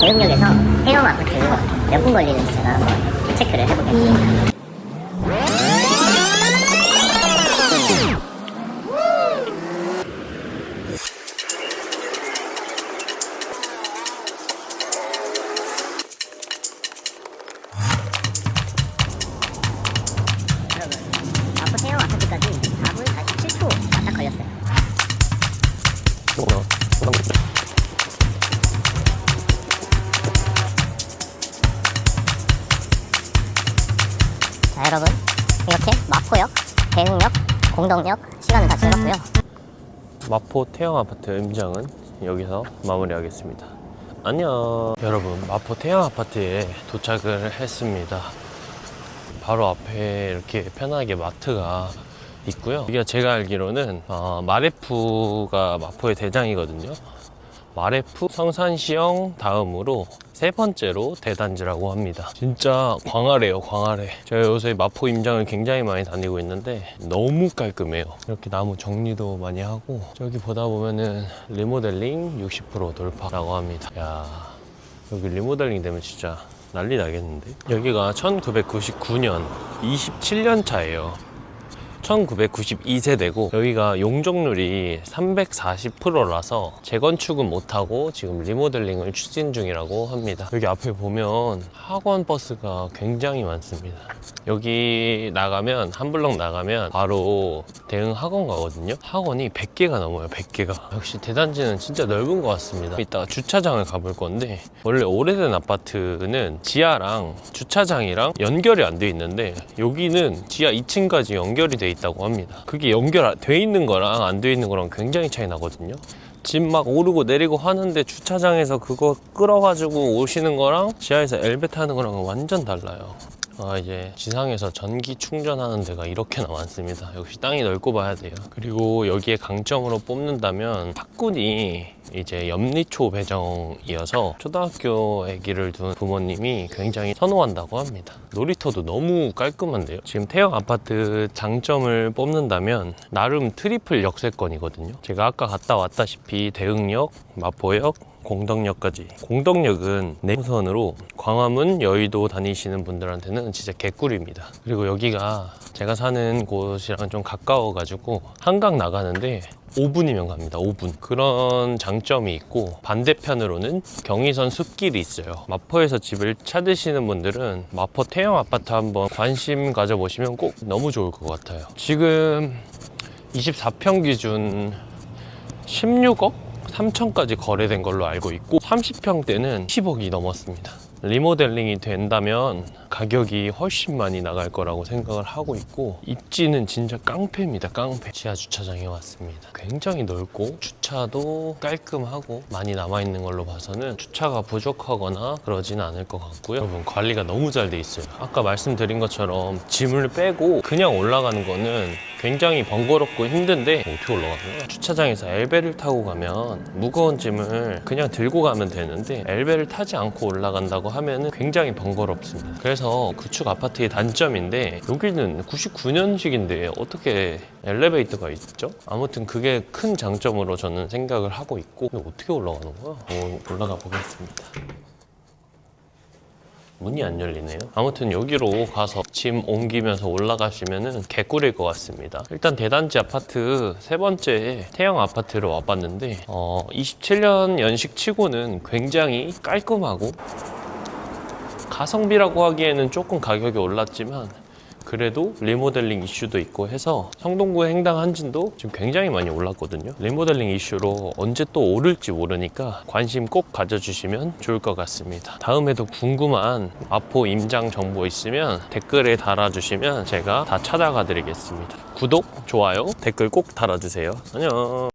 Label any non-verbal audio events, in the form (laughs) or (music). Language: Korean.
대흥역에서 해영 아파트 몇 분 걸리는지 제가 한번 체크를 해보겠습니다. 아파트 해영 아파트까지 4분 47초 딱 걸렸어요. 자 여러분 이렇게 마포역, 대흥역, 공덕역 시간은 다 찍었고요. 마포 태영 아파트 임장은 여기서 마무리하겠습니다. 안녕. 여러분, 마포 태영 아파트에 도착을 했습니다. 바로 앞에 이렇게 편하게 마트가 있고요. 여기가 제가 알기로는 어, 마레프가 마포의 대장이거든요. 마레프 성산시형 다음으로 세 번째로 대단지라고 합니다. 진짜 광활해요, 광활해. 제가 요새 마포 임장을 굉장히 많이 다니고 있는데 너무 깔끔해요. 이렇게 나무 정리도 많이 하고 저기 보다 보면은 리모델링 60% 돌파라고 합니다. 야 여기 리모델링 되면 진짜 난리 나겠는데? 여기가 1999년 27년 차예요. 1992세대고 여기가 용적률이 340%라서 재건축은 못하고 지금 리모델링을 추진 중이라고 합니다. 여기 앞에 보면 학원 버스가 굉장히 많습니다. 여기 나가면 한 블럭 나가면 바로 대응 학원 가거든요. 학원이 100개가 넘어요. 100개가. 역시 대단지는 진짜 넓은 것 같습니다. 이따가 주차장을 가볼 건데 원래 오래된 아파트는 지하랑 주차장이랑 연결이 안 돼 있는데 여기는 지하 2층까지 연결이 돼 있다 고 합니다. 그게 연결돼 있는 거랑 안 돼 있는 거랑 굉장히 차이 나거든요. 집 막 오르고 내리고 하는데 주차장에서 그거 끌어가지고 오시는 거랑 지하에서 엘베 타는 거랑은 완전 달라요. 아 이제 지상에서 전기 충전하는 데가 이렇게나 (laughs) 많습니다. 역시 땅이 넓고 봐야 돼요. 그리고 여기에 강점으로 뽑는다면 학군이 이제 염리초 배정이어서 초등학교 아기를 둔 부모님이 굉장히 선호한다고 합니다. 놀이터도 너무 깔끔한데요. 지금 태영 아파트 장점을 뽑는다면 나름 트리플 역세권이거든요. 제가 아까 갔다 왔다시피 대흥역, 마포역, 공덕역까지. 공덕역은 내선으로 광화문, 여의도 다니시는 분들한테는 진짜 개꿀입니다. 그리고 여기가 제가 사는 곳이랑 좀 가까워가지고 한강 나가는데 5분이면 갑니다. 5분. 그런 장점이 있고 반대편으로는 경의선 숲길이 있어요. 마포에서 집을 찾으시는 분들은 마포 태영 아파트 한번 관심 가져보시면 꼭 너무 좋을 것 같아요. 지금 24평 기준 16억 3천까지 거래된 걸로 알고 있고 30평대는 10억이 넘었습니다. 리모델링이 된다면 가격이 훨씬 많이 나갈 거라고 생각을 하고 있고 입지는 진짜 깡패입니다 깡패. 지하 주차장에 왔습니다. 굉장히 넓고 주차도 깔끔하고 많이 남아있는 걸로 봐서는 주차가 부족하거나 그러진 않을 것 같고요. 여러분 관리가 너무 잘 돼 있어요. 아까 말씀드린 것처럼 짐을 빼고 그냥 올라가는 거는 굉장히 번거롭고 힘든데 어떻게 올라가나요? 주차장에서 엘베를 타고 가면 무거운 짐을 그냥 들고 가면 되는데 엘베를 타지 않고 올라간다고 하면은 굉장히 번거롭습니다. 그래서 구축 아파트의 단점인데 여기는 99년식인데 어떻게 엘리베이터가 있죠? 아무튼 그게 큰 장점으로 저는 생각을 하고 있고 어떻게 올라가는 거야? 어, 올라가 보겠습니다. 문이 안 열리네요. 아무튼 여기로 가서 짐 옮기면서 올라가시면은 개꿀일 것 같습니다. 일단 대단지 아파트 세 번째 태영 아파트로 와봤는데 어, 27년 연식 치고는 굉장히 깔끔하고 가성비라고 하기에는 조금 가격이 올랐지만 그래도 리모델링 이슈도 있고 해서 성동구의 행당 한진도 지금 굉장히 많이 올랐거든요. 리모델링 이슈로 언제 또 오를지 모르니까 관심 꼭 가져주시면 좋을 것 같습니다. 다음에도 궁금한 마포 임장 정보 있으면 댓글에 달아주시면 제가 다 찾아가 드리겠습니다. 구독, 좋아요, 댓글 꼭 달아주세요. 안녕.